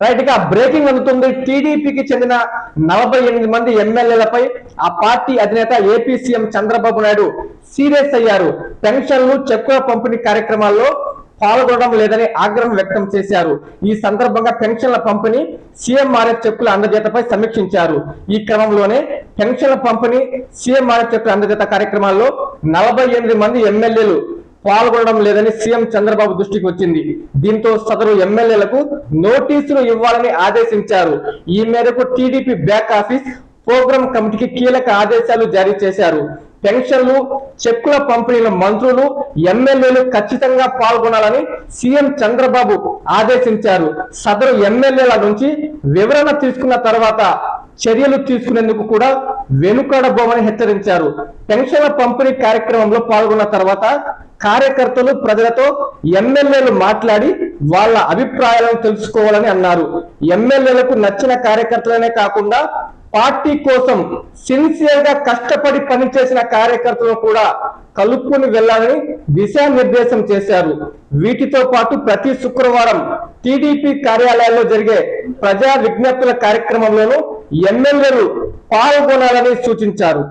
రైట్గా breaking అందుతుంది. టీడీపీకి చెందిన నలభై ఎనిమిది మంది ఎమ్మెల్యేలపై ఆ పార్టీ అధినేత AP CM Chandrababu Naidu serious అయ్యారు. పెన్షన్లు చెక్కుల పంపిణీ కార్యక్రమాల్లో పాల్గొనడం లేదని ఆగ్రహం వ్యక్తం చేశారు. ఈ సందర్భంగా పెన్షన్ల పంపిణీ సీఎంఆర్ఎఫ్ చెక్కుల అందజేతపై సమీక్షించారు. ఈ క్రమంలోనే పెన్షన్ల పంపిణీ సీఎంఆర్ఎఫ్ చెక్కుల అందజేత కార్యక్రమాల్లో నలభై ఎనిమిది మంది ఎమ్మెల్యేలు పాల్గొనడం లేదని సీఎం చంద్రబాబు దృష్టికి వచ్చింది. దీంతో సదరు ఎమ్మెల్యేలకు నోటీసులు ఇవ్వాలని ఆదేశించారు. ఈ మేరకు టీడీపీ బ్యాక్ ఆఫీస్ ప్రోగ్రామ్ కమిటీకి కీలక ఆదేశాలు జారీ చేశారు. పెన్షన్లు చెక్కుల పంపిణీల మంత్రులు ఎమ్మెల్యేలు ఖచ్చితంగా పాల్గొనాలని సీఎం చంద్రబాబు ఆదేశించారు. సదరు ఎమ్మెల్యేల నుంచి వివరణ తీసుకున్న తర్వాత చర్యలు తీసుకునేందుకు కూడా వెనుకడబోమని హెచ్చరించారు. పెన్షన్ల పంపిణీ కార్యక్రమంలో పాల్గొన్న తర్వాత కార్యకర్తలు ప్రజలతో ఎమ్మెల్యేలు మాట్లాడి వాళ్ళ అభిప్రాయాలను తెలుసుకోవాలని అన్నారు. ఎమ్మెల్యేలకు నచ్చిన కార్యకర్తలనే కాకుండా పార్టీ కోసం సిన్సియర్గా కష్టపడి పనిచేసిన కార్యకర్తలను కూడా కలుపుకుని వెళ్ళాలని దిశానిర్దేశం చేశారు. వీటితో పాటు ప్రతి శుక్రవారం టీడీపీ కార్యాలయాల్లో జరిగే ప్రజా విజ్ఞప్తుల కార్యక్రమంలోనూ ఎమ్మెల్యేలు పాల్గొనాలని సూచించారు.